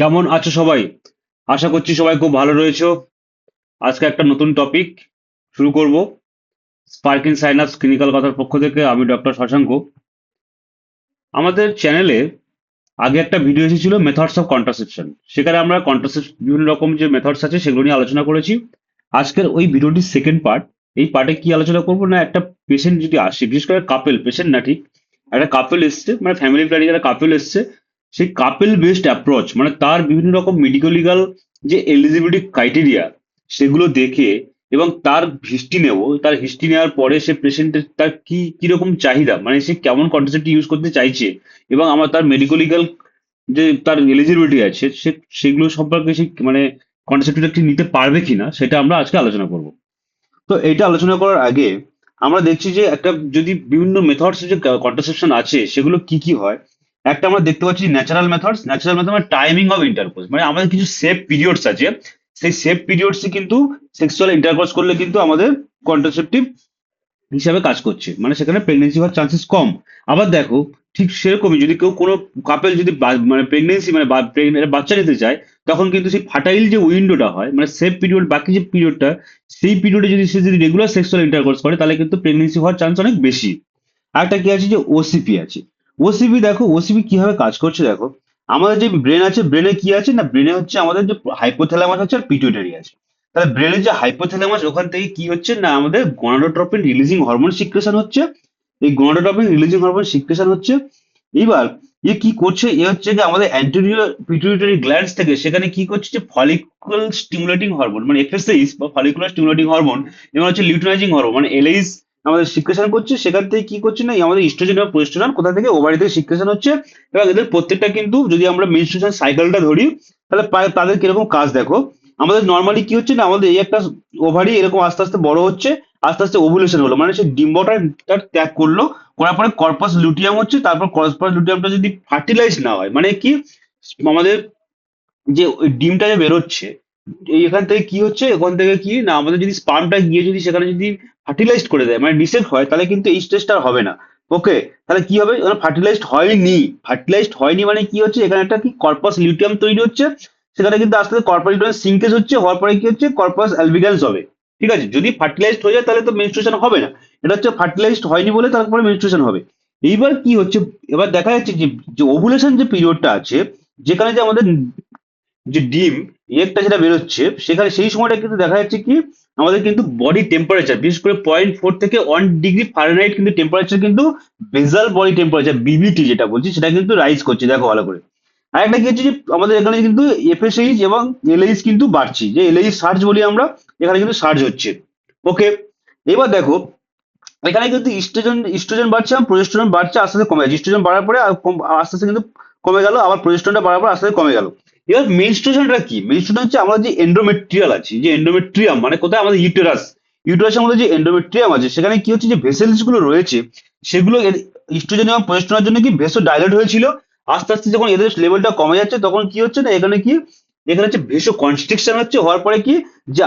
কেমন আছো সবাই? আশা করছি সবাই খুব ভালো রয়েছো। আজকে একটা নতুন টপিক শুরু করব। স্পার্কিং সাইনাস ক্লিনিক্যাল কথার পক্ষ থেকে আমি ডক্টর শশাঙ্ক। আমাদের চ্যানেলে আগে একটা ভিডিও এসেছিল মেথডস অফ কন্ট্রাসেপশন সেখানে আমরা কন্ট্রাসেপশন বিভিন্ন রকম যে মেথডস আছে সেগুলো নিয়ে আলোচনা করেছি। আজকের ওই ভিডিওটির সেকেন্ড পার্ট এই পার্টে কি আলোচনা করব না একটা পেশেন্ট যদি আসে, বিশেষ করে কাপেল পেশেন্ট না ঠিক, একটা কাপেল এসছে মানে ফ্যামিলি প্ল্যানিং একটা কাপেল এসছে সেই কাপেল বেসড অ্যাপ্রোচ মানে তার বিভিন্ন রকম মেডিকেল লিগাল যে এলিজিবিলিটি ক্রাইটেরিয়া সেগুলো দেখে এবং তার হিস্ট্রি নেব, তার হিস্ট্রি নেওয়ার পরে সে পেশেন্টের তার কি কীরকম চাহিদা মানে সে কেমন কন্ট্রাসেপ্টিভ ইউজ করতে চাইছে এবং আমার তার মেডিকেল লিগাল যে তার এলিজিবিলিটি আছে, সে, সেগুলো সম্পর্কে সে মানে কন্ট্রাসেপ্টিভটা নিতে পারবে কিনা, সেটা আমরা আজকে আলোচনা করব। তো এইটা আলোচনা করার আগে আমরা দেখছি যে একটা যদি বিভিন্ন মেথডস যে কন্ট্রাসেপশন আছে, সেগুলো কি কি হয় একটা আমরা দেখতে পাচ্ছি ন্যাচারাল মেথডস ন্যাচারাল মেথড মানে টাইমিং অফ ইন্টারকোর্স মানে আমাদের কিছু সেফ পিরিয়ডস আছে, সেই সেফ পিরিয়ডসে কিন্তু সেক্সুয়াল ইন্টারকোর্স করলে কিন্তু আমাদের কন্ট্রাসেপটিভ হিসাবে কাজ করছে মানে সেখানে প্রেগনেন্সি হওয়ার চান্সেস কম। আবার দেখো, ঠিক সেরকমই যদি কেউ কোনো কাপেল যদি মানে প্রেগনেন্সি মানে বাচ্চা নিতে চায়, তখন কিন্তু সেই ফার্টাইল যে উইন্ডোটা হয় মানে সেফ পিরিয়ড বাকি যে পিরিয়ডটা সেই পিরিয়ডে যদি সে যদি রেগুলার সেক্সুয়াল ইন্টারকোর্স করে, তাহলে কিন্তু প্রেগনেন্সি হওয়ার চান্স অনেক বেশি। আরেকটা কি আছে যে ওসিপি আছে। ওসিপি দেখো ওসিবি কীভাবে কাজ করছে দেখো। আমাদের যে ব্রেন আছে ব্রেনে কি আছে না ব্রেনে হচ্ছে আমাদের যে হাইপোথ্যালামাস আছে আর পিটুইটারি আছে। তাহলে ব্রেনের যে হাইপোথ্যালামাস ওখান থেকে কি হচ্ছে না, আমাদের গনাডোট্রপিন রিলিজিং হরমোন সিক্রেশন হচ্ছে। এই গনাডোট্রপিন রিলিজিং হরমোন সিক্রেশন হচ্ছে। এবার, এ কি করছে? এ হচ্ছে যে আমাদের অ্যান্টেরিয়র পিটুইটারি গ্ল্যান্ডস থেকে সেখানে কি করছে যে ফলিকুল স্টিমুলেটিং হরমোন মানে এফএসএইচ বা ফলিকুলার স্টিমুলেটিং হরমোন এবং হচ্ছে লিউটিনাইজিং হরমোন মানে এলএইচ আমাদের সিক্রেশন করছে, সেখান থেকে কি করছে না আমাদের ইস্ট্রোজেন এবং প্রোস্টেরন কোথা থেকে? ওভারি থেকে সিক্রেশন হচ্ছে। এবং এদের প্রত্যেকটা কিন্তু যদি আমরা মেনস্ট্রুয়েশন সাইকেলটা ধরি, তাহলে তাদের কীরকম কাজ দেখো? আমাদের নর্মালি কি হচ্ছে না, আমাদের এই একটা ওভারি এরকম আস্তে আস্তে বড় হচ্ছে, আস্তে আস্তে ওভুলেশন হলো। মানে সে ডিম্বটা ত্যাগ করল, করার পরে কর্পাস লুটিয়াম হচ্ছে, তারপর কর্পাস লুটিয়ামটা যদি ফার্টিলাইজ না হয় মানে কি, আমাদের যে ডিমটা যে বেরোচ্ছে এখান থেকে কি হচ্ছে? এখান থেকে কি? না, আমাদের যদি স্পার্মটা গিয়ে যদি সেখানে যদি ফার্টিলাইজড করে দেয় মানে ডিসেক্ট হয়, তাহলে কিন্তু এই স্টেজটা হবে না। ওকে তাহলে কি হবে? ফার্টিলাইজড হয়নি। ফার্টিলাইজড হয়নি মানে কি হচ্ছে? এখানে একটা কি? কর্পাস লিউটিয়াম তৈরি হচ্ছে। সেখানে কিন্তু আস্তে আস্তে কর্পাস লিউটিয়াম সিঙ্কেজ হচ্ছে। হওয়ার পরে কি হচ্ছে? কর্পাস অ্যালবিগান্স হবে। ঠিক আছে? যদি ফার্টিলাইজড হয়ে যায়, তাহলে তো মেনস্ট্রুয়েশন হবে না। এটা হচ্ছে ফার্টিলাইজড হয়নি বলে তারপরে মেনস্ট্রুয়েশন হবে। এইবার কি হচ্ছে? এবার দেখা যাচ্ছে যে ওভুলেশন যে পিরিয়ডটা আছে, যেখানে যে আমাদের যে ডিম এগটা যেটা বেরোচ্ছে, সেখানে সেই সময়টা কিন্তু দেখা যাচ্ছে কি, আমাদের কিন্তু বডি টেম্পারেচার বিশেষ করে পয়েন্ট ফোর থেকে ওয়ান ডিগ্রি ফারেনহাইট কিন্তু টেম্পারেচার কিন্তু বেজাল বডি টেম্পারেচার বিবিটি যেটা বলছি, সেটা কিন্তু রাইজ করছে, দেখো ভালো করে। আর একটা কি হচ্ছে যে, আমাদের এখানে কিন্তু এফএসএইচ এবং এলএইচ কিন্তু বাড়ছে, যে এলএইচ সার্চ বলি আমরা, এখানে কিন্তু সার্চ হচ্ছে। ওকে এবার দেখো, এখানে কিন্তু ইস্ট্রোজেন ইস্ট্রোজেন বাড়ছে এবং প্রোজেস্টেরন বাড়ছে, আস্তে আস্তে কমে যাচ্ছে ইস্ট্রোজেন বাড়ার পরে আস্তে আস্তে কিন্তু কমে গেল, আবার প্রোজেস্টেরনটা বাড়ার পর আস্তে আস্তে কমে গেল। এবার মেনস্ট্রুয়েশনটা কি? মেনস্ট্রুয়েশন হচ্ছে আমাদের যে এন্ডোমেট্রিয়াল আছে, যে এন্ডোমেট্রিয়াম মানে কোথায়? আমাদের ইউটেরাস ইউটেরাসের মধ্যে যে এন্ডোমেট্রিয়াম আছে, সেখানে কি হচ্ছে? যে ভেসেলসগুলো রয়েছে, সেগুলো ইস্ট্রোজেন এবং প্রোজেস্টেরনের জন্য কি ভেসো ডাইলেট হয়েছিল। আস্তে আস্তে যখন এদের লেভেলটা কমে যাচ্ছে, তখন কি হচ্ছে না? এখানে কি? এখানে হচ্ছে ভেসো কনস্ট্রিকশন হচ্ছে, হওয়ার পরে কি? যে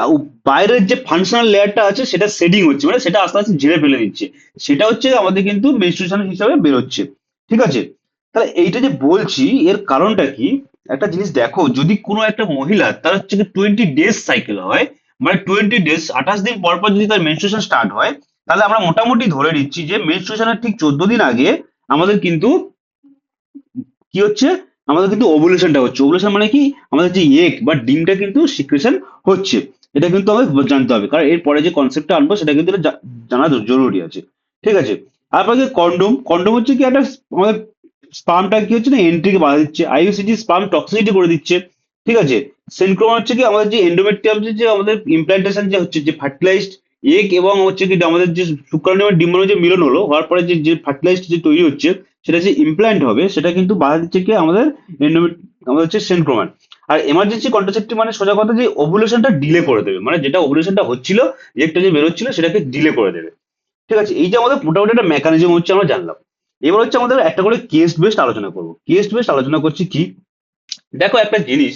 বাইরের যে ফাংশনাল লেয়ারটা আছে, সেটা শেডিং হচ্ছে মানে সেটা আস্তে আস্তে ঝেড়ে ফেলে দিচ্ছে। সেটা হচ্ছে আমাদের কিন্তু মেনস্ট্রুয়েশন হিসাবে বেরোচ্ছে। ঠিক আছে? তাহলে এইটা যে বলছি, এর কারণটা কি? একটা জিনিস দেখো, যদি কোনো একটা মহিলা, তার হচ্ছে টোয়েন্টি ডেজ সাইকেল হয় মানে টোয়েন্টি ডেজ আঠাশ দিন পর পর যদি তার মেনস্ট্রুয়েশন স্টার্ট হয়, তাহলে আমরা মোটামুটি ধরে নিচ্ছি যে মেনস্ট্রুয়েশনের ঠিক চোদ্দ দিন আগে আমাদের কিন্তু কি হচ্ছে? আমাদের কিন্তু ওভুলেশনটা হচ্ছে। ওভুলেশন মানে কি? আমাদের যে এগ বা ডিমটা কিন্তু সিক্রেশন হচ্ছে। এটা কিন্তু আমাদের জানতে হবে। কারণ এরপরে যে কনসেপ্টটা আনব, সেটা কিন্তু জানা জরুরি আছে। ঠিক আছে? তারপরে কন্ডোম কন্ডোম হচ্ছে কি একটা আমাদের স্পামটা কি হচ্ছে না এন্ট্রিকে বাধা দিচ্ছে। আইইউসিজি স্পাম টক্সিসিটি করে দিচ্ছে। ঠিক আছে? সেনক্রোমা হচ্ছে কি, আমাদের যে এন্ডোমেট্রিয়াম যে আমাদের ইমপ্ল্যান্টেশন যে হচ্ছে, যে ফার্টিলাইজড এগ এবং হচ্ছে কি আমাদের যে শুক্রাণু এবং ডিম্বাণু যে মিলন হলো, হওয়ার পরে যে যে ফার্টিলাইজড যে তৈরি হচ্ছে, সেটা যে ইমপ্ল্যান্ট হবে, সেটা কিন্তু বাধা দিচ্ছে কি, আমাদের এন্ডোমেট আমাদের হচ্ছে সেনক্রোমান আর এমার্জেন্সি কন্ট্রাসেপ্টিভ মানে সোজা কথা যে ওভুলেশনটা ডিলে করে দেবে। মানে যেটা ওভুলেশনটা হচ্ছিল একটা যে বেরোচ্ছিল, সেটাকে ডিলে করে দেবে। ঠিক আছে? এই যে আমাদের মোটামুটি একটা মেকানিজম হচ্ছে, আমরা জানলাম। এবার হচ্ছে আমাদের একটা করে কেস বেসড আলোচনা করব। কেস বেসড আলোচনা করছি কি? দেখো একটা জিনিস,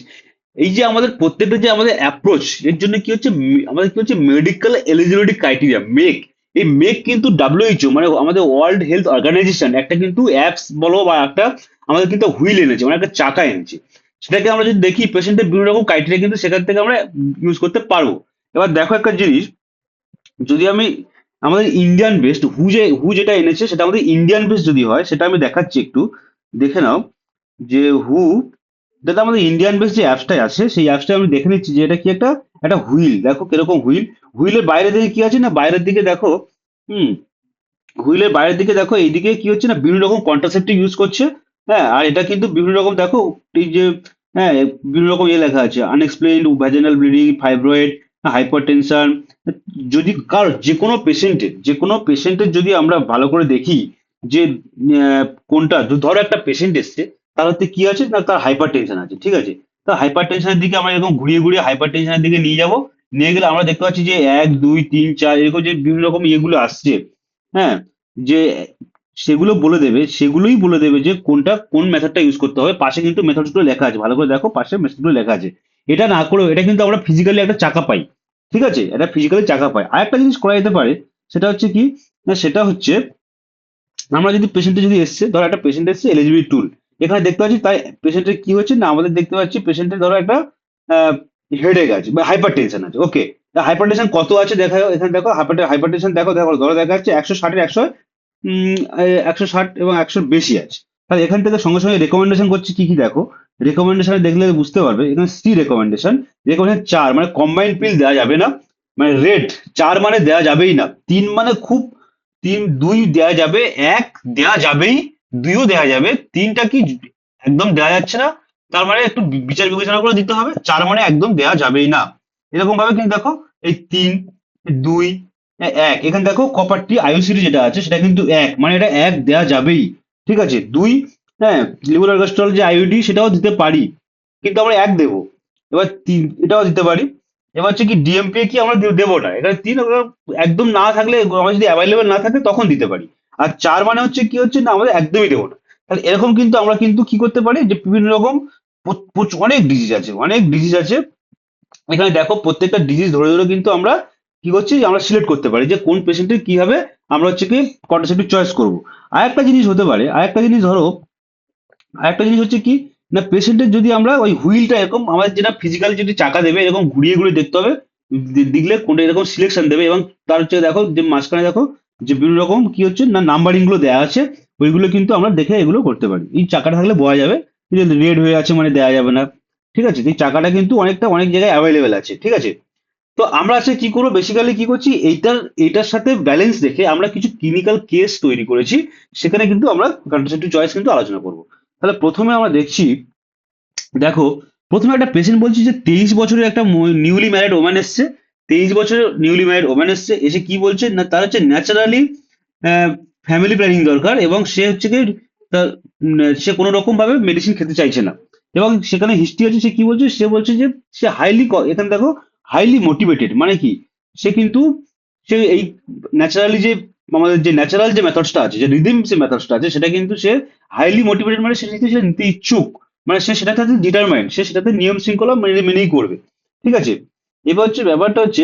এই যে আমাদের প্রত্যেকটা যে আমাদের অ্যাপ্রোচ এর জন্য কি হচ্ছে, আমাদের কি হচ্ছে মেডিকেল এলিজিবিলিটি ক্রাইটেরিয়া মেক এই মেক কিন্তু ডাব্লিউএইচও মানে আমাদের ওয়ার্ল্ড হেলথ অর্গানাইজেশন একটা কিন্তু অ্যাপস বলো বা একটা আমাদের কিন্তু হুইল এনেছে মানে একটা চাকা এনেছে। সেটাকে আমরা যদি দেখি পেশেন্টের বিভিন্ন রকম ক্রাইটেরিয়া কিন্তু সেখান থেকে আমরা ইউজ করতে পারব। এবার দেখো একটা জিনিস, যদি আমি আমাদের ইন্ডিয়ান বেস্ট হু যে হু যেটা এনেছে সেটা আমাদের ইন্ডিয়ান বেস্ট যদি হয়, সেটা আমি দেখাচ্ছি একটু। দেখে নাও যে হু যেটা আমাদের ইন্ডিয়ান বেস্ট যে অ্যাপসটা আছে, সেই অ্যাপসটা আমি দেখে নিচ্ছি যে এটা কি একটা একটা হুইল দেখো কীরকম হুইল হুইলের বাইরের দিকে কি আছে না? বাইরের দিকে দেখো, হুম হুইলের বাইরের দিকে দেখো, এইদিকে কি হচ্ছে না? বিভিন্ন রকম কন্ট্রাসেপ্টিভ ইউজ করছে। হ্যাঁ আর এটা কিন্তু বিভিন্ন রকম, দেখো, এই যে হ্যাঁ বিভিন্ন রকম ইয়ে লেখা আছে। Unexplained vaginal bleeding fibroid hypertension যদি কার যে কোনো পেশেন্টের যে কোনো পেশেন্টের যদি আমরা ভালো করে দেখি যে কোনটা ধরো একটা পেশেন্ট এসছে, তার হচ্ছে কি আছে? না, তার হাইপার টেনশন আছে, ঠিক আছে? তার হাইপার টেনশনের দিকে আমরা এরকম ঘুরিয়ে ঘুরিয়ে হাইপার টেনশনের দিকে নিয়ে যাব, নিয়ে গেলে আমরা দেখতে পাচ্ছি যে, এক, দুই, তিন, চার, এরকম যে বিভিন্ন রকম ইয়েগুলো আসছে হ্যাঁ? যে সেগুলো বলে দেবে, সেগুলোই বলে দেবে যে কোনটা, কোন মেথডটা ইউজ করতে হবে। পাশে কিন্তু মেথডগুলো লেখা আছে, ভালো করে দেখো, পাশে মেথডগুলো লেখা আছে। এটা না করেও, এটা কিন্তু আমরা ফিজিক্যালি একটা চাকা পাই। ঠিক আছে? এটা ফিজিক্যালি চাকা পায়। আর একটা জিনিস করা যেতে পারে, সেটা হচ্ছে কি? না, সেটা হচ্ছে, আমরা যদি পেশেন্টে যদি এসছে, ধরো একটা পেশেন্ট এসছে এলিজিবিলিটি টুল এখানে দেখতে পাচ্ছি তাই পেশেন্টের কি হচ্ছে? না, আমাদের দেখতে পাচ্ছি পেশেন্টের ধরো একটা হেডেক আছে বা হাইপার টেনশন আছে। ওকে হাইপার টেনশন কত আছে দেখা এখানে দেখো হাইপার হাইপার টেনশন দেখো দেখো, ধরো দেখা যাচ্ছে একশো ষাটের একশো একশো ষাট এবং একশোর বেশি আছে। তাহলে এখান থেকে সঙ্গে সঙ্গে রেকমেন্ডেশন করছে কি কি দেখো? রেকমেন্ডেশনে দেখলে বুঝতে পারবে। এখানে সি রেকমেন্ডেশন রেকমেন্ডেশন চার মানে কম্বাইন্ড পিল দেওয়া যাবে না মানে রেড চার মানে দেওয়া যাবেই না। তিন মানে খুব, তিন, দুই দেওয়া যাবে, এক দেওয়া যাবেই, দুইও দেওয়া যাবে। তিনটা কি একদম দেওয়া যাচ্ছে না, তার মানে একটু বিচার বিবেচনা করে দিতে হবে, চার মানে একদম দেওয়া যাবেই না। এরকম ভাবে কিন্তু দেখো, এই তিন, দুই এক, এখানে দেখো কপারটি আইওসিটি যেটা আছে, সেটা কিন্তু এক মানে এটা এক দেওয়া যাবেই। ঠিক আছে? দুই হ্যাঁ লিবুল অর্গাস্ট্রল যে আইওডি সেটাও দিতে পারি, কিন্তু আমরা এক দেবো। এবার তিন, এটাও দিতে পারি। এবার হচ্ছে কি ডিএমপি কি আমরা দেবো না? এখানে তিন একদম না থাকলে আমার যদি অ্যাভেলেবেল না থাকে, তখন দিতে পারি। আর চার মানে হচ্ছে কি হচ্ছে না, আমাদের একদমই দেবো না। তাহলে এরকম কিন্তু আমরা কিন্তু কি করতে পারি যে বিভিন্ন রকম অনেক ডিজিজ আছে, অনেক ডিজিজ আছে। এখানে দেখো প্রত্যেকটা ডিজিজ ধরে ধরে কিন্তু আমরা কি করছি, আমরা সিলেক্ট করতে পারি যে কোন পেশেন্টের কীভাবে আমরা হচ্ছে কি কন্ট্রাসেপ্টিভ চয়েস করব। আর একটা জিনিস হতে পারে আর একটা জিনিস ধরো আরেকটা জিনিস হচ্ছে কি, না পেশেন্টের যদি আমরা ওই হুইলটা এরকম, আমাদের যেটা ফিজিক্যালি যদি চাকা দেবে, এরকম ঘুরিয়ে ঘুরিয়ে দেখতে হবে দেখলে কোনটা এরকম সিলেকশন দেবে এবং তার হচ্ছে দেখো যে মাঝখানে দেখো যে বিভিন্ন রকম কি হচ্ছে, না নাম্বারিংগুলো দেওয়া আছে, ওইগুলো কিন্তু আমরা দেখে এগুলো করতে পারি। এই চাকাটা থাকলে বোঝা যাবে রেড হয়ে আছে মানে দেওয়া যাবে না, ঠিক আছে? এই চাকাটা কিন্তু অনেকটা অনেক জায়গায় অ্যাভেলেবেল আছে, ঠিক আছে? তো আমরা আছে কি করব বেসিক্যালি কি করছি, এইটার এইটার সাথে ব্যালেন্স দেখে আমরা কিছু ক্লিনিক্যাল কেস তৈরি করেছি, সেখানে কিন্তু আমরা কন্ট্রাসেপ্টিভ চয়েস কিন্তু আলোচনা করব। তাহলে প্রথমে আমরা দেখছি, দেখো, প্রথমে একটা পেশেন্ট বলছি যে তেইশ বছরের একটা নিউলি ম্যারিড ওম্যান এসছে। তেইশ বছরের নিউলি ম্যারিড ওম্যান এসছে, এসে কি বলছে? না, তার হচ্ছে ন্যাচারালি ফ্যামিলি প্ল্যানিং দরকার এবং সে হচ্ছে কি সে কোনো রকম ভাবে মেডিসিন খেতে চাইছে না। এবং সেখানে হিস্ট্রি আছে, সে কি বলছে? সে বলছে যে, সে হাইলি এখানে দেখো হাইলি মোটিভেটেড মানে কি? সে কিন্তু, সে এই ন্যাচারালি যে আমাদের যে ন্যাচারাল যে মেথডসটা আছে, যে রিদিম যে মেথডসটা আছে, সেটা কিন্তু সে হাইলি মোটিভেটেড মানে সে কিন্তু সে নিতে ইচ্ছুক। মানে সে সেটাতে ডিটারমাইন্ড সে সেটাতে নিয়ম শৃঙ্খলা মেনে, মেনেই করবে। ঠিক আছে? এবার হচ্ছে ব্যাপারটা হচ্ছে,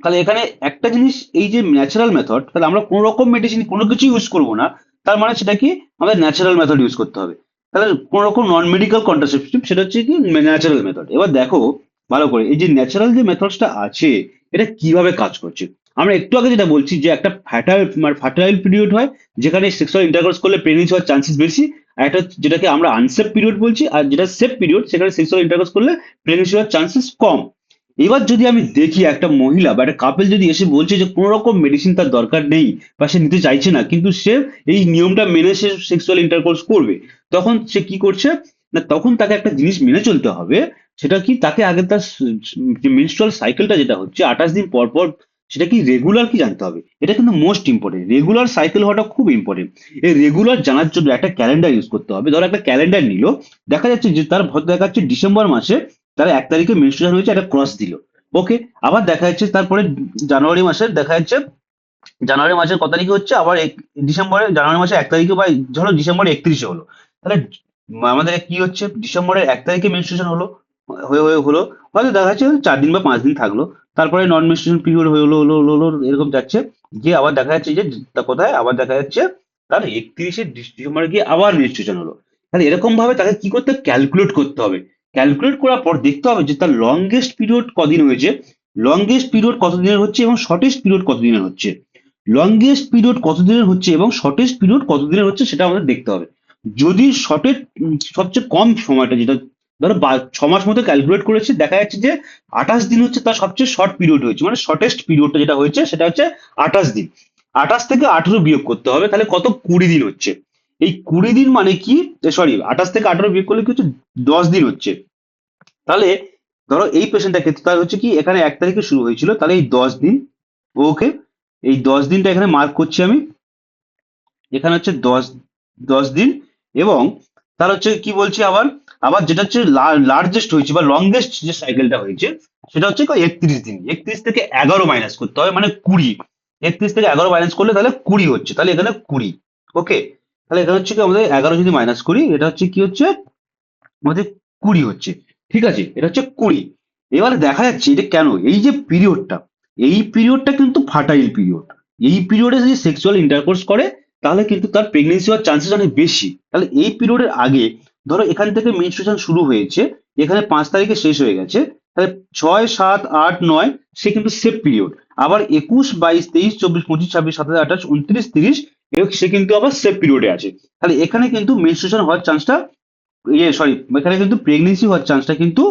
তাহলে এখানে একটা জিনিস, এই যে ন্যাচারাল মেথড তাহলে আমরা কোনো রকম মেডিসিন কোনো কিছু ইউজ করব না। তার মানে সেটা কি? আমাদের ন্যাচারাল মেথড ইউজ করতে হবে। তাহলে কোনো রকম নন মেডিকেল কন্ট্রাসেপটিভ সেটা হচ্ছে কি? ন্যাচারাল মেথড এবার দেখো, ভালো করে, এই যে ন্যাচারাল যে মেথডসটা আছে, এটা কীভাবে কাজ করছে? আমরা একটু আগে যেটা বলছি যে একটা ফ্যাটাইল মানে ফার্টাইল পিরিয়ড হয়, যেখানে সেক্সুয়াল ইন্টারকোর্স করলে প্রেগনেন্সি হওয়ার চান্সেস বেশি, আর একটা যেটাকে আমরা আনসেফ পিরিয়ড বলছি, আর যেটা সেফ পিরিয়ড সেখানে সেক্সুয়াল ইন্টারকোর্স করলে প্রেগনেন্সি হওয়ার চান্সেস কম। এবার যদি আমি দেখি একটা মহিলা বা একটা কাপেল যদি এসে বলছে যে কোনো রকম মেডিসিন তার দরকার নেই বা সে নিতে চাইছে না, কিন্তু সে এই নিয়মটা মেনে সে সেক্সুয়াল ইন্টারকোর্স করবে, তখন সে কি করছে? না, তখন তাকে একটা জিনিস মেনে চলতে হবে, সেটা কি? তাকে আগে তার মিনস্ট্রাল সাইকেলটা যেটা হচ্ছে, আঠাশ দিন পর পর সেটা কি রেগুলার কি জানতে হবে? এটা কিন্তু মোস্ট ইম্পর্টেন্ট রেগুলার সাইকেল হওয়াটা খুব ইম্পর্টেন্ট এই রেগুলার জানার জন্য একটা ক্যালেন্ডার ইউজ করতে হবে। ধরো একটা ক্যালেন্ডার নিল, দেখা যাচ্ছে যে তার ভদ্র দেখা যাচ্ছে ডিসেম্বর মাসে তার এক তারিখে মেনস্ট্রুয়েশন হয়েছে, একটা ক্রস দিল। ওকে আবার দেখা যাচ্ছে তারপরে জানুয়ারি মাসে দেখা যাচ্ছে জানুয়ারি মাসের কত তারিখে হচ্ছে? আবার ডিসেম্বরে জানুয়ারি মাসে এক তারিখে বা ধরো ডিসেম্বরে একত্রিশে হলো। তাহলে আমাদের কি হচ্ছে? ডিসেম্বরের এক তারিখে মেনস্ট্রুয়েশন হলো, হয়ে হয়ে হলো। হয়তো দেখা যাচ্ছে চার দিন বা পাঁচ দিন থাকল। তারপরে নন মেনস্ট্রুয়েশন পিরিয়ড হলো হলো হলো হলো, এরকম যাচ্ছে। গিয়ে আবার দেখা যাচ্ছে যে কোথায়? আবার দেখা যাচ্ছে, তার একত্রিশে ডিসেম্বরে গিয়ে আবার মেনস্ট্রুয়েশন হলো। তাহলে এরকম ভাবে তাকে কি করতে ক্যালকুলেট করতে হবে। ক্যালকুলেট করার পর দেখতে হবে যে, তার লংগেস্ট পিরিয়ড কদিন হয়েছে? লংগেস্ট পিরিয়ড কতদিনের হচ্ছে এবং শর্টেস্ট পিরিয়ড কতদিনের হচ্ছে? লংগেস্ট পিরিয়ড কতদিনের হচ্ছে এবং শর্টেস্ট পিরিয়ড কতদিনের হচ্ছে সেটা আমাদের দেখতে হবে। যদি শর্টের সবচেয়ে কম সময়টা যেটা ধরো ছ মাস মতো ক্যালকুলেট করেছি, দেখা যাচ্ছে যে আঠাশ দিন হচ্ছে তার সবচেয়ে শর্ট পিরিয়ড হয়েছে। মানে শর্টেস্ট পিরিয়ডটা যেটা হয়েছে, সেটা হচ্ছে আঠাশ দিন। আঠাশ থেকে আঠেরো বিয়োগ করতে হবে, তাহলে কত? কুড়ি দিন হচ্ছে। এই কুড়ি দিন মানে কি? সরি আঠাশ থেকে আঠেরো বিয়োগ করলে কি হচ্ছে? দশ দিন হচ্ছে। তাহলে ধরো এই পেশেন্টটার ক্ষেত্রে তার হচ্ছে কি? এখানে এক তারিখে শুরু হয়েছিল, তাহলে এই দশ দিন ওকে এই দশ দিনটা এখানে মার্ক করছি আমি। এখানে হচ্ছে দশ দশ দিন এবং তার হচ্ছে কি বলছি আবার? আবার যেটা হচ্ছে লার্জেস্ট হয়েছে বা লংগেস্ট যে সাইকেলটা হয়েছে, সেটা হচ্ছে একত্রিশ দিন। একত্রিশ থেকে এগারো মাইনাস করতে হবে মানে কুড়ি। একত্রিশ থেকে এগারো মাইনাস করলে তাহলে কুড়ি হচ্ছে, তাহলে এখানে কুড়ি। ওকে তাহলে এখানে হচ্ছে কি আমাদের এগারো যদি মাইনাস করি, এটা হচ্ছে কি হচ্ছে? আমাদের কুড়ি হচ্ছে। ঠিক আছে? এটা হচ্ছে কুড়ি। এবারে দেখা যাচ্ছে এটা কেন? এই যে পিরিয়ডটা এই পিরিয়ডটা কিন্তু ফার্টাইল পিরিয়ড এই পিরিয়ডে যদি সেক্সুয়াল ইন্টারকোর্স করে তাহলে কিন্তু তার প্রেগনেন্সি হওয়ার চান্সেস অনেক বেশি। তাহলে এই পিরিয়ডের আগে ধরো এখান থেকে মেনস্ট্রুয়েশন শুরু হয়েছে, এখানে পাঁচ তারিখে শেষ হয়ে গেছে, তাহলে ছয়, সাত, আট, নয়, সে কিন্তু সেফ পিরিয়ড আবার একুশ, বাইশ, তেইশ, চব্বিশ, পঁচিশ, ছাব্বিশ, সাতাশ, আঠাশ, উনত্রিশ, তিরিশ সে কিন্তু আবার সেফ পিরিয়ডে আছে। তাহলে এখানে কিন্তু মেনস্ট্রুয়েশন হওয়ার চান্সটা ইয়ে সরি এখানে কিন্তু প্রেগনেন্সি হওয়ার চান্সটা কিন্তু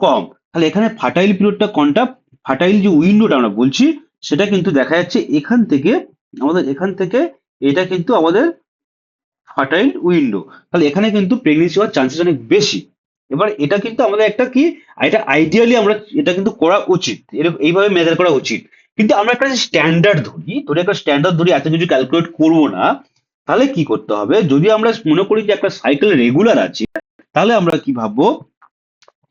কম। তাহলে এখানে ফার্টাইল পিরিয়ডটা কোনটা? ফার্টাইল যে উইন্ডোটা আমরা বলছি, সেটা কিন্তু দেখা যাচ্ছে এখান থেকে আমাদের এখান থেকে এটা কিন্তু আমাদের ফার্টাইল উইন্ডো তাহলে এখানে কিন্তু প্রেগনেন্সি হওয়ার চান্সেস অনেক বেশি। এবার এটা কিন্তু আমাদের একটা কি, এটা আইডিয়ালি আমরা এটা কিন্তু করা উচিত। এরকম এইভাবে মেজার করা উচিত। কিন্তু আমরা একটা স্ট্যান্ডার্ড ধরি, ধরে একটা স্ট্যান্ডার্ড ধরি, এত কিছু ক্যালকুলেট করব না, তাহলে কি করতে হবে? যদি আমরা মনে করি যে একটা সাইকেল রেগুলার আছে, তাহলে আমরা কি ভাববো?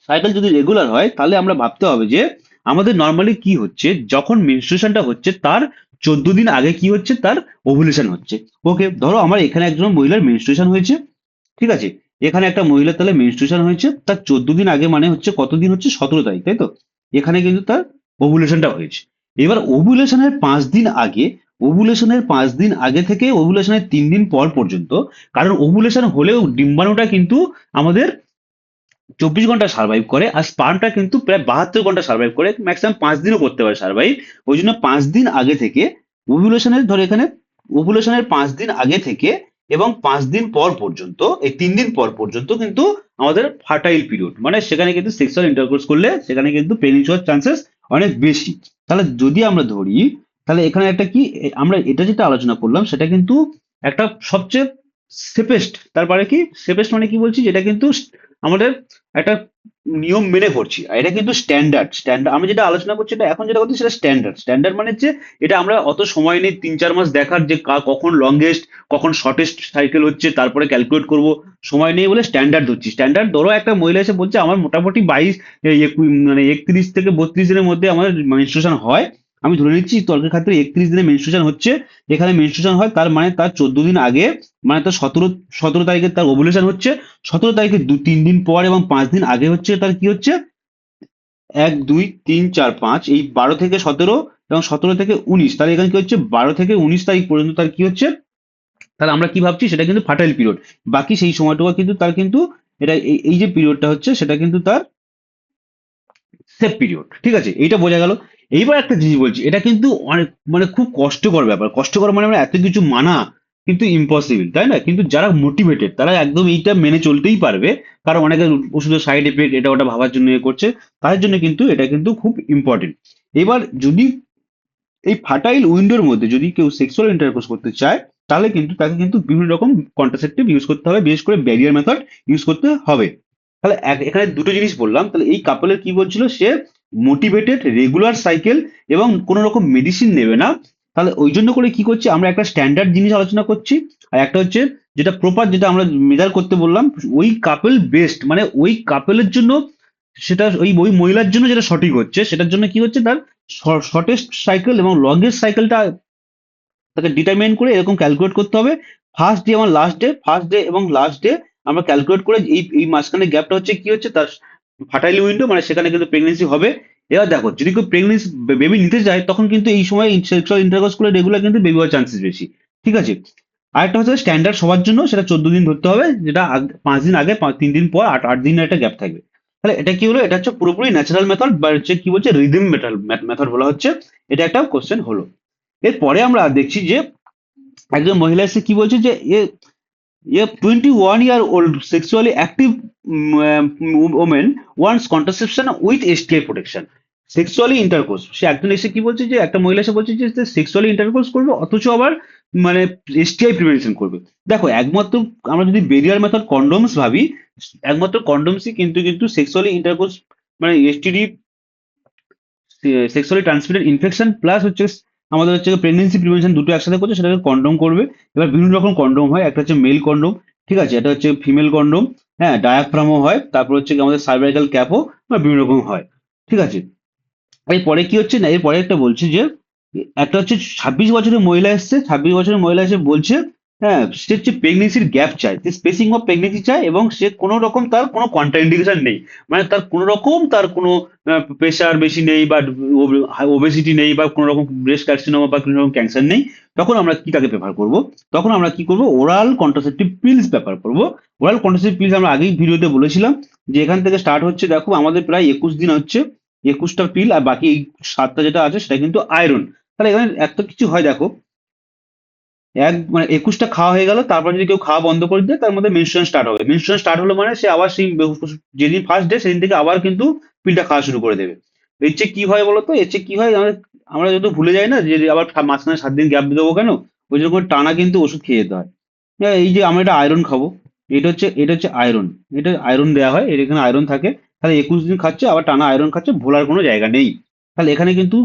সাইকেল যদি রেগুলার হয়, তাহলে আমরা ভাবতে হবে যে আমাদের নর্মালি কি হচ্ছে? যখন মেনস্ট্রুয়েশনটা হচ্ছে, তার চোদ্দ দিন আগে কি হচ্ছে? তার ওভুলেশন হচ্ছে। ওকে ধরো আমার এখানে একজন মহিলার মেনস্ট্রুয়েশন হয়েছে, ঠিক আছে? এখানে একটা মহিলার তাহলে মেনস্ট্রুয়েশন হয়েছে, তার চোদ্দ দিন আগে মানে হচ্ছে কতদিন হচ্ছে? সতেরো তারিখ, তাই তো? এখানে কিন্তু তার ওভুলেশনটা হয়েছে। এবার ওভুলেশনের পাঁচ দিন আগে ওভুলেশনের পাঁচ দিন আগে থেকে ওভুলেশনের তিন দিন পর পর্যন্ত, কারণ ওভুলেশন হলেও ডিম্বাণুটা কিন্তু আমাদের চব্বিশ ঘণ্টা সার্ভাইভ করে আর স্পার্মটা কিন্তু প্রায় বাহাত্তর ঘণ্টা সার্ভাইভ করে ম্যাক্সিমাম পাঁচ দিনও করতে পারে সার্ভাইভ ওই জন্য পাঁচ দিন আগে থেকে ওভুলেশনের ধরে এখানে ওভুলেশনের পাঁচ দিন আগে থেকে এবং পাঁচ দিন পর পর্যন্ত, এই তিন দিন পর পর্যন্ত কিন্তু আমাদের ফার্টাইল পিরিয়ড মানে সেখানে কিন্তু সেক্সুয়াল ইন্টারকোর্স করলে সেখানে কিন্তু প্রেগনেন্সি হওয়ার চান্সেস অনেক বেশি। তাহলে যদি আমরা ধরি, তাহলে এখানে একটা কি আমরা এটা যেটা আলোচনা করলাম সেটা কিন্তু একটা সবচেয়ে সেফেস্ট তারপরে কি সেফেস্ট মানে কি বলছি? যেটা কিন্তু আমাদের একটা নিয়ম মেনে করছি। এটা কিন্তু স্ট্যান্ডার্ড স্ট্যান্ডার্ড আমি যেটা আলোচনা করছি এটা এখন যেটা করছি সেটা স্ট্যান্ডার্ড স্ট্যান্ডার্ড মানে হচ্ছে এটা আমরা অত সময় নেই, তিন চার মাস দেখার যে কখন লংগেস্ট কখন শর্টেস্ট সাইকেল হচ্ছে, তারপরে ক্যালকুলেট করব। সময় নেই বলে স্ট্যান্ডার্ড ধরছি। স্ট্যান্ডার্ড ধরো একটা মহিলা এসে বলছে, আমার মোটামুটি বাইশ মানে একত্রিশ থেকে বত্রিশ দিনের মধ্যে আমার মেনস্ট্রুয়েশন হয়। আমি ধরে নিচ্ছি তর্কের ক্ষেত্রে একত্রিশ দিনে মেনস্ট্রুয়েশন হচ্ছে এখানে মেনস্ট্রুয়েশন হয় তার মানে তার চোদ্দ দিন আগে মানে তার সতেরো সতেরো তারিখে তার ওভুলেশন হচ্ছে, সতেরো তারিখে দু, তিন দিন পর এবং পাঁচ দিন আগে হচ্ছে তার কি হচ্ছে? এক, দুই, তিন, চার, পাঁচ, এই বারো থেকে সতেরো এবং সতেরো থেকে উনিশ, তাহলে এখানে কি হচ্ছে? বারো থেকে উনিশ তারিখ পর্যন্ত তার কি হচ্ছে? তাহলে আমরা কি ভাবছি? সেটা কিন্তু ফার্টাইল পিরিয়ড বাকি সেই সময়টুকু কিন্তু তার কিন্তু এটা এই যে পিরিয়ডটা হচ্ছে, সেটা কিন্তু তার সেফ পিরিয়ড ঠিক আছে? এইটা বোঝা গেল। এইবার একটা জিনিস বলছি, এটা কিন্তু অনেক মানে খুব কষ্টকর ব্যাপার। কষ্টকর মানে আমরা এত কিছু মানা কিন্তু ইম্পসিবল তাই না? কিন্তু যারা মোটিভেটেড তারা একদম এইটা মেনে চলতেই পারবে। কারণ অনেকের ওষুধের সাইড এফেক্ট এটা ওটা ভাবার জন্য করছে, তাদের জন্য কিন্তু এটা কিন্তু খুব ইম্পর্টেন্ট এবার যদি এই ফার্টাইল উইন্ডোর মধ্যে যদি কেউ সেক্সুয়াল ইন্টারকোর্স করতে চায়, তাহলে কিন্তু তাকে কিন্তু বিভিন্ন রকম কন্ট্রাসেপ্টিভ ইউজ করতে হবে, বিশেষ করে ব্যারিয়ার মেথড ইউজ করতে হবে। তাহলে এখানে দুটো জিনিস বললাম, তাহলে এই কাপলের কি বলছিল, সে মোটিভেটেড রেগুলার সাইকেল এবং কোনো রকম মেডিসিন নেবে না। তাহলে ওই জন্য করে কি করছি? আমরা একটা স্ট্যান্ডার্ড জিনিস আলোচনা করছি। আর একটা হচ্ছে যেটা প্রপার যেটা আমরা মেজার করতে বললাম, ওই কাপল বেস্ট মানে ওই কাপেলের জন্য সেটা ওই ওই মহিলার জন্য যেটা সঠিক হচ্ছে, সেটার জন্য কি হচ্ছে? তার শর্টেস্ট সাইকেল এবং লংগেস্ট সাইকেলটা তাকে ডিটারমাইন করে এরকম ক্যালকুলেট করতে হবে। ফার্স্ট ডে এবং লাস্ট ডে ফার্স্ট ডে এবং লাস্ট ডে আমরা ক্যালকুলেট করে এই এই মাঝখানে গ্যাপটা হচ্ছে কি হচ্ছে? তার ফার্টাইল উইন্ডো মানে সেখানে কিন্তু প্রেগনেন্সি হবে। এবার দেখো, যদি কেউ প্রেগনেন্সি বেবি নিতে যায় তখন কিন্তু এই সময় সেক্সুয়াল ইন্টারকোর্স করে রেগুলার কিন্তু বেবি হওয়ার চান্সেস বেশি। ঠিক আছে? আরেকটা হচ্ছে স্ট্যান্ডার্ড সবার জন্য, সেটা চোদ্দ দিন ধরতে হবে, যেটা পাঁচ দিন আগে তিন দিন পর, আট আট দিনের একটা গ্যাপ থাকবে। তাহলে এটা কি হলো? এটা হচ্ছে পুরোপুরি ন্যাচারাল মেথড বা হচ্ছে কি বলছে রিদিম মেটাল মেথড বলা হচ্ছে। এটা একটা কোশ্চেন হলো। এরপরে আমরা দেখছি যে, একজন মহিলা এসে কি বলছে যে a a twenty one year old sexually active women wants contraception with STI protection sexually intercourse সে একজন এসে কি বলছে যে, একটা মহিলা এসে বলছে যে সেক্সুয়ালি ইন্টারকোর্স করবে, অথচ আবার মানে এসটিআই প্রিভেনশন করবে। দেখো, একমাত্র আমরা যদি বেরিয়ার মেথড কন্ডোমস ভাবি, একমাত্র কন্ডোমসই কিন্তু কিন্তু সেক্সুয়ালি ইন্টারকোর্স মানে STD sexually transmitted infection plus হচ্ছে আমাদের হচ্ছে প্রেগনেন্সি প্রিভেনশন দুটো একসাথে করছে, সেটাকে কন্ডোম করবে। এবার বিভিন্ন রকম কন্ডোম হয়, একটা হচ্ছে মেল কন্ডোম ঠিক আছে? এটা হচ্ছে ফিমেল কন্ডোম হ্যাঁ ডায়াফ্রামও হয়, তারপর হচ্ছে আমাদের সার্ভাইকাল ক্যাপও বা বিভিন্ন রকম হয়, ঠিক আছে? এরপরে কি হচ্ছে না? এরপরে একটা বলছে যে, একটা হচ্ছে ছাব্বিশ বছরের মহিলা এসছে, ছাব্বিশ বছরের মহিলা এসে বলছে হ্যাঁ সে হচ্ছে প্রেগনেন্সির গ্যাপ চায়। সে স্পেসিং অফ প্রেগনেন্সি চায় এবং সে কোনো রকম তার কোনো কন্ট্রাইন্ডিকেশন নেই। মানে তার কোনো রকম তার কোনো প্রেশার বেশি নেই বা ওবেসিটি নেই বা কোনো রকম ব্রেস্ট কার্সিনোমা বা কোনো রকম ক্যান্সার নেই। তখন আমরা কি তাকে প্রেফার করব? তখন আমরা কি করব? ওরাল কন্ট্রাসেপটিভ পিলস প্রেফার করব। ওরাল কন্ট্রাসেপটিভ পিলস আমরা আগেই ভিডিওতে বলেছিলাম যে এখান থেকে স্টার্ট হচ্ছে। দেখো, আমাদের প্রায় একুশ দিন হচ্ছে। একুশটা পিল আর বাকি এই সাতটা যেটা আছে সেটা কিন্তু আয়রন তাহলে এখানে এত কিছু হয়, দেখো। এক মানে একুশটা খাওয়া হয়ে গেল তারপর যদি কেউ খাওয়া বন্ধ করে দেয় তার মধ্যে মেনস্ট্রুয়েশন স্টার্ট হবে। মেনস্ট্রুয়েশন স্টার্ট হলো মানে সে আবার সেই যেদিন ফার্স্ট ডে সেদিন থেকে আবার কিন্তু পিলটা খাওয়া শুরু করে দেবে। এর চেয়ে কি হয় বলতো? এর চেয়ে কি হয় আমরা যদি ভুলে যাই না যে আবার মাঝখানে সাত দিন গ্যাপ দেবো কেন? ওই জন্য টানা কিন্তু ওষুধ খেয়ে যেতে হয়। হ্যাঁ, এই যে আমরা এটা আয়রন খাব এটা হচ্ছে এটা হচ্ছে আয়রন এটা আয়রন দেওয়া হয় এর এখানে আয়রন থাকে। তাহলে একুশ দিন খাচ্ছে আবার টানা আয়রন খাচ্ছে ভোলার কোনো জায়গা নেই। তাহলে এখানে কিন্তু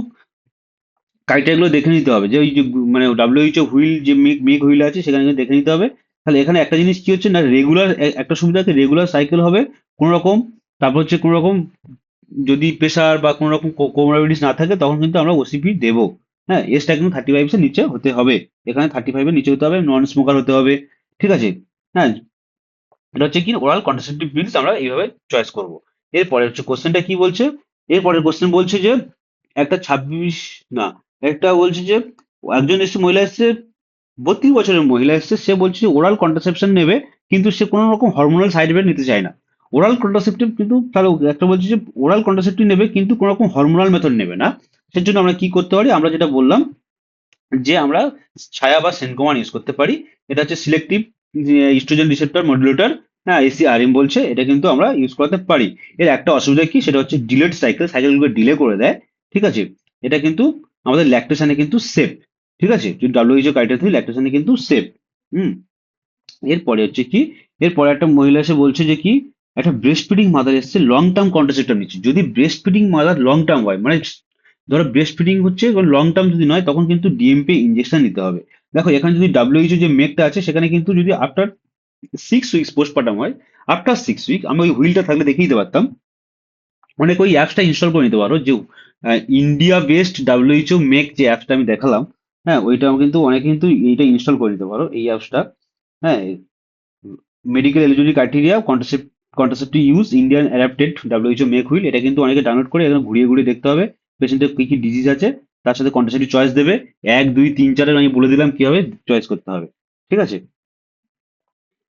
ক্রাইটেরিয়াগুলো দেখে নিতে হবে। যে ওই যে মানে ডাব্লিউএইচও হুইল যে মেক মেক হুইল আছে, সেখানে দেখে নিতে হবে। তাহলে এখানে একটা জিনিস কি হচ্ছে না রেগুলার একটা সুবিধা আছে রেগুলার সাইকেল হবে কোনো রকম তারপর হচ্ছে কোনো রকম যদি প্রেশার বা কোনো রকম কোমোরবিডিস না থাকে, তখন কিন্তু আমরা ওসিপি দেবো। হ্যাঁ এজটা কিন্তু থার্টি ফাইভের নিচে হতে হবে। এখানে থার্টি ফাইভের নিচে হতে হবে নন স্মোকার হতে হবে। ঠিক আছে? হ্যাঁ এটা হচ্ছে কি ওরাল কন্ট্রাসেপটিভ পিলস আমরা এইভাবে চয়েস করব। এরপরে হচ্ছে কোশ্চেনটা কি বলছে? এরপরের কোশ্চেন বলছে যে, একটা ছাব্বিশ, না একটা বলছে যে, একজন এসে মহিলা এসছে, বত্রিশ বছরের মহিলা এসছে, সে বলছে ওরাল কন্ট্রাসেপশন নেবে, কিন্তু সে কোনো রকম হরমোনাল সাইড এফেক্ট নিতে চায় না। ওরাল কন্ট্রাসেপটিভ কিন্তু তাহলে একটা বলছে যে ওরাল কন্ট্রাসেপটিভ নেবে, কিন্তু কোনো রকম হরমোনাল মেথড নেবে না। সেজন্য জন্য আমরা কি করতে পারি? আমরা যেটা বললাম যে, আমরা ছায়া বা সেনকোমান ইউজ করতে পারি। এটা হচ্ছে সিলেক্টিভ ইস্ট্রোজেন রিসেপ্টর মডুলেটর হ্যাঁ এসি আরএম বলছে, এটা কিন্তু আমরা ইউজ করতে পারি। এর একটা অসুবিধা কি? সেটা হচ্ছে ডিলেট সাইকেল সাইকেলগুলো ডিলে করে দেয়, ঠিক আছে? এটা কিন্তু আমাদের ল্যাকটেশনে কিন্তু সেফ ঠিক আছে? যদি ডাব্লিউএইচও ক্রাইটেরিয়া থেকে ল্যাকটেশনে কিন্তু সেফ হুম? এরপরে হচ্ছে কি? এরপরে একটা মহিলা এসে বলছে যে কি? একটা ব্রেস্ট ফিডিং মাদার এসছে লং টার্ম কন্ট্রাসেপ্টিভ নিচ্ছে। যদি breast feeding mother long term হয় মানে ধরো ব্রেস্ট ফিডিং হচ্ছে লং টার্ম যদি নয়, তখন কিন্তু ডিএমপি ইঞ্জেকশন নিতে হবে। দেখো, এখানে যদি ডাব্লিউএইচও যে মেকটা আছে, সেখানে কিন্তু যদি আফটার সিক্স উইকস পোস্টপার্টাম হয় আফটার সিক্স উইক আমি ওই হুইলটা থাকলে দেখিয়ে দিতে পারতাম। অনেক ওই অ্যাপসটা ইনস্টল করে নিতে পারো, যে ইন্ডিয়া বেসড ডাব্লিউএইচও মেক যে অ্যাপসটা আমি দেখালাম হ্যাঁ ওইটা কিন্তু অনেকে কিন্তু এইটা ইনস্টল করে নিতে পারো, এই অ্যাপসটা হ্যাঁ medical eligibility criteria contracept contraceptive use Indian adapted WHO MEC wheel এটা কিন্তু অনেকে ডাউনলোড করে এখানে ঘুরিয়ে ঘুরিয়ে দেখতে হবে পেশেন্টের কী কী ডিজিজ আছে, তার সাথে কন্ট্রাসেপ্টিভ চয়েস দেবে, এক, দুই, তিন, চারের আমি বলে দিলাম কীভাবে চয়েস করতে হবে, ঠিক আছে?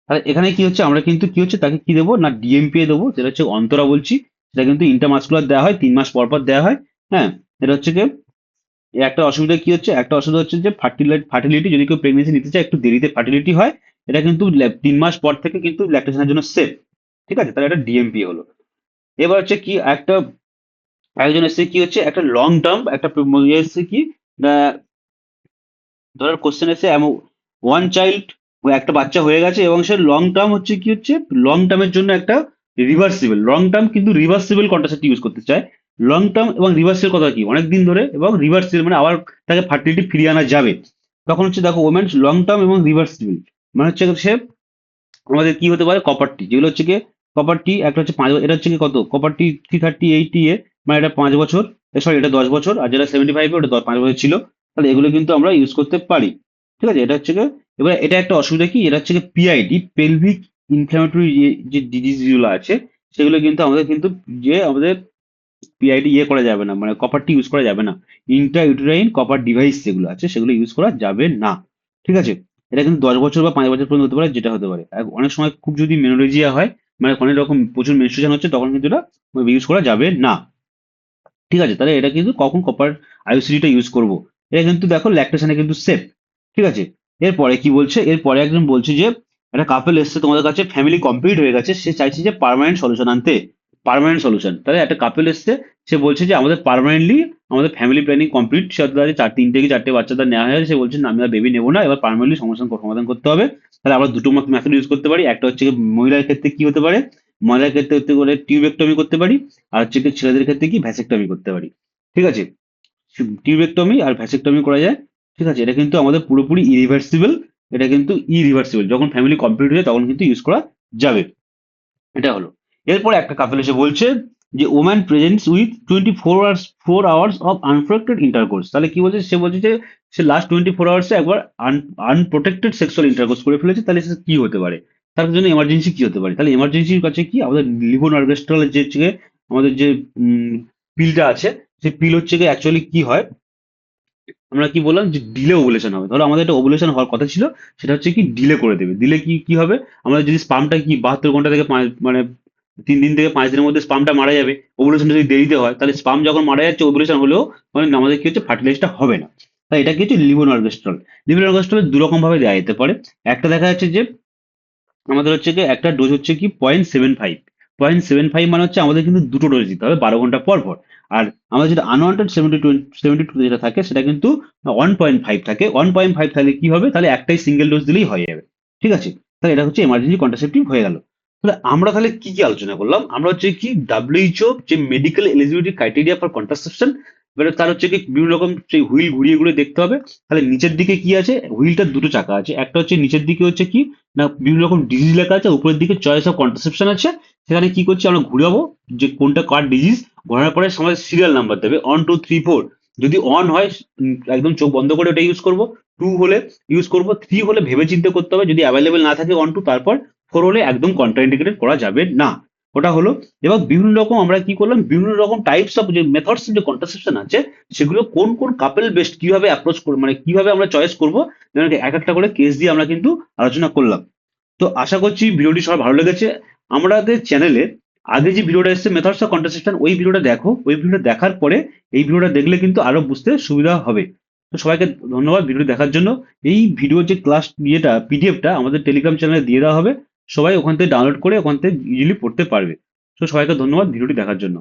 তাহলে এখানে কি হচ্ছে, আমরা কিন্তু কি হচ্ছে, তাকে কি দেবো, না ডিএমপিএ দেবো যেটা হচ্ছে অন্তরা বলছি, সেটা কিন্তু ইন্টারমাস্কুলার দেওয়া হয়, তিন মাস পর পর দেওয়া হয় হ্যাঁ এটা হচ্ছে কি? এর একটা অসুবিধা কি হচ্ছে? একটা অসুবিধা হচ্ছে যে ফার্টিলাইট ফার্টিলিটি যদি কেউ প্রেগনেন্সি নিতে চায় একটু দেরিতে ফার্টিলিটি হয় এটা কিন্তু তিন মাস পর থেকে কিন্তু ল্যাকটেশনের জন্য সেফ ঠিক আছে? তাহলে এটা ডিএমপি হলো। এবার হচ্ছে কি একটা একজন এসছে কি হচ্ছে? একটা লং টার্ম একটা ইয়ে কি? আহ, ধরার কোশ্চেন এসে ওয়ান চাইল্ড একটা বাচ্চা হয়ে গেছে এবং সে লং টার্ম হচ্ছে কি হচ্ছে? লং টার্মের জন্য একটা রিভার্সিবল লং টার্ম কিন্তু রিভার্সিবল কন্ট্রাসেপ্ট ইউজ করতে চায়। লং টার্ম এবং রিভার্সিবল কথা কি? অনেক দিন ধরে এবং রিভার্সিবল মানে আবার তাকে ফার্টিলিটি ফিরিয়ে আনা যাবে। তখন হচ্ছে দেখো ওমেন লং টার্ম এবং রিভার্সিবল মানে হচ্ছে সে আমাদের কি হতে পারে? কপারটি যেগুলো হচ্ছে কি কপারটি একটা হচ্ছে পাঁচ এটা হচ্ছে কি কত? কপারটি থ্রি থার্টি এইটি এ মানে এটা পাঁচ বছর সরি এটা দশ বছর, আর যেটা সেভেন্টি ফাইভ ওটা পাঁচ বছর ছিল, তাহলে এগুলো কিন্তু আমরা ইউজ করতে পারি। ঠিক আছে? এটা হচ্ছে এবার এটা একটা অসুবিধা কি, এটা হচ্ছে পিআইডি পেলভিক ইনফ্লামেটরি যে ডিজিজগুলো আছে, সেগুলো কিন্তু আমাদের কিন্তু যে, আমাদের পিআইডি ইয়ে করা যাবে না মানে কপারটি ইউজ করা যাবে না। ইন্ট্রা ইউটেরাইন কপার ডিভাইস যেগুলো আছে, সেগুলো ইউজ করা যাবে না। ঠিক আছে? এটা কিন্তু দশ বছর বা পাঁচ বছর পর্যন্ত হতে পারে, যেটা হতে পারে। অনেক সময় খুব যদি মেনোরেজিয়া হয় মানে অনেক রকম প্রচুর মেনস্ট্রুয়েশন হচ্ছে, তখন কিন্তু এটা ইউজ করা যাবে না। ঠিক আছে? তাহলে এটা কিন্তু কখন কপার আইওসিডিটা ইউজ করব? এটা কিন্তু দেখো ল্যাকটেশনে কিন্তু সেফ ঠিক আছে? এরপরে কি বলছে? এরপরে একজন বলছে যে, একটা কাপেল এসছে তোমাদের কাছে ফ্যামিলি কমপ্লিট হয়ে গেছে, সে চাইছে যে পার্মানেন্ট সলিউশন আনতে। পার্মানেন্ট সলিউশন তাহলে একটা কাপেল এসছে, সে বলছে যে আমাদের পার্মানেন্টলি আমাদের ফ্যামিলি প্ল্যানিং কমপ্লিট সে তাদের চার তিনটে কি চারটে বাচ্চাদের নেওয়া হয়েছে সে বলছে আমি আর বেবি নেব না, এবার পার্মানেন্টলি সমস্যার সমাধান করতে হবে। তাহলে আমরা দুটো মেথড ইউজ করতে পারি। একটা হচ্ছে মহিলার ক্ষেত্রে কি হতে পারে? মহিলার ক্ষেত্রে হতে পারে টিউবেক্টমি করতে পারি, আর হচ্ছে কি ছেলেদের ক্ষেত্রে কি ভ্যাসেক্টমি করতে পারি। ঠিক আছে? টিউবেক্টমি আর ভ্যাসেক্টমি করা যায়। ঠিক আছে? এটা কিন্তু আমাদের পুরোপুরি ইরিভার্সিবল এটা কিন্তু ইরিভার্সিবল যখন ফ্যামিলি কমপ্লিট হয়ে তখন কিন্তু ইউজ করা যাবে। এটা হলো। এরপরে একটা কাপেল এসে বলছে যে woman presents with twenty four hours four hours of unprotected intercourse তাহলে কি বলছে? সে বলছে যে, সে লাস্ট টোয়েন্টি ফোর আওয়ার্সে একবার আনপ্রোটেক্টেড সেক্সুয়াল ইন্টারকোর্স করে ফেলেছে, তাহলে সে কি হতে পারে? তার জন্য এমার্জেন্সি কি হতে পারে? তাহলে এমার্জেন্সির কাছে কি? আমাদের লিভোনার্ভেস্ট্রাল যে হচ্ছে গিয়ে আমাদের যে পিলটা আছে, সেই পিল হচ্ছে গিয়ে অ্যাকচুয়ালি কি হয়? আমরা কি বললাম যে ডিলে ওভুলেশন হবে। ধরো আমাদের একটা ওভুলেশন হওয়ার কথা ছিল, সেটা হচ্ছে কি ডিলে করে দেবে। দিলে কি কি হবে? আমরা যদি স্পামটা কি বাহাত্তর ঘণ্টা থেকে মানে তিন দিন থেকে পাঁচ দিনের মধ্যে স্পামটা মারা যাবে। ওভুলেশন যদি দেরিতে হয়, তাহলে স্পাম যখন মারা যাচ্ছে ওভুলেশন হলেও মানে আমাদের কি হচ্ছে ফার্টিলাইজটা হবে না। তাই এটা কি হচ্ছে লিভোনার্ভেস্ট্রল লিভোনার্ভেস্ট্রল দু রকম ভাবে দেওয়া যেতে পারে। একটা দেখা যাচ্ছে যে, আমাদের হচ্ছে কি, একটা ডোজ হচ্ছে কি point seven five point seven five মানে হচ্ছে আমাদের কিন্তু দুটো ডোজ দিতে হবে, বারো ঘণ্টা পর পর। আর আমাদের যেটা unwanted seventy two seventy two যেটা থাকে, সেটা কিন্তু ওয়ান পয়েন্ট ফাইভ থাকে। ওয়ান পয়েন্ট ফাইভ তাহলে কি হবে? তাহলে একটাই সিঙ্গেল ডোজ দিলেই হয়ে যাবে। ঠিক আছে? তাহলে এটা হচ্ছে এমার্জেন্সি কন্ট্রাসেপ্টিভ হয়ে গেল। তাহলে আমরা তাহলে কি কি আলোচনা করলাম? আমরা হচ্ছে কি ডাব্লিউএইচও যে medical eligibility criteria for contraception এবারে তার হচ্ছে কি বিভিন্ন রকম সেই হুইল ঘুরিয়ে ঘুরিয়ে দেখতে হবে। তাহলে নিচের দিকে কি আছে? হুইলটার দুটো চাকা আছে। একটা হচ্ছে নিচের দিকে হচ্ছে কি না বিভিন্ন রকম ডিজিজ লেখা আছে, উপরের দিকে চয়েস অফ কন্ট্রাসেপশন আছে। সেখানে কি করছি আমরা ঘুরাবো যে কোনটা কার ডিজিজ ঘোরানোর পরে আমাদের সিরিয়াল নাম্বার দেবে অন টু থ্রি ফোর যদি অন হয়, একদম চোখ বন্ধ করে ওটা ইউজ করব। টু হলে ইউজ করব। থ্রি হলে ভেবে চিন্তে করতে হবে। যদি অ্যাভেলেবেল না থাকে অন টু তারপর ফোর হলে একদম কন্ট্রাইন্ডিকেটেড করা যাবে না। ওটা হলো, এবার বিভিন্ন রকম আমরা কি করলাম? বিভিন্ন রকম টাইপস অফ যে মেথডস যে কন্ট্রাসেপশন আছে, সেগুলো কোন কোন কাপেল বেস্ট কীভাবে অ্যাপ্রোচ করব মানে কীভাবে আমরা চয়েস করব? এক একটা করে কেস দিয়ে আমরা কিন্তু আলোচনা করলাম। তো আশা করছি ভিডিওটি সবার ভালো লেগেছে। আমাদের চ্যানেলে আগে যে ভিডিওটা এসেছে মেথডস অফ কন্ট্রাসেপশন ওই ভিডিওটা দেখো। ওই ভিডিওটা দেখার পরে এই ভিডিওটা দেখলে কিন্তু আরও বুঝতে সুবিধা হবে। তো সবাইকে ধন্যবাদ ভিডিও দেখার জন্য। এই ভিডিও যে ক্লাস ইয়েটা পিডিএফটা আমাদের টেলিগ্রাম চ্যানেলে দিয়ে দেওয়া হবে। সবাই ওখান থেকে ডাউনলোড করে ওখান থেকে ইজিলি পড়তে পারবে। তো সবাইকে ধন্যবাদ ভিডিওটি দেখার জন্য।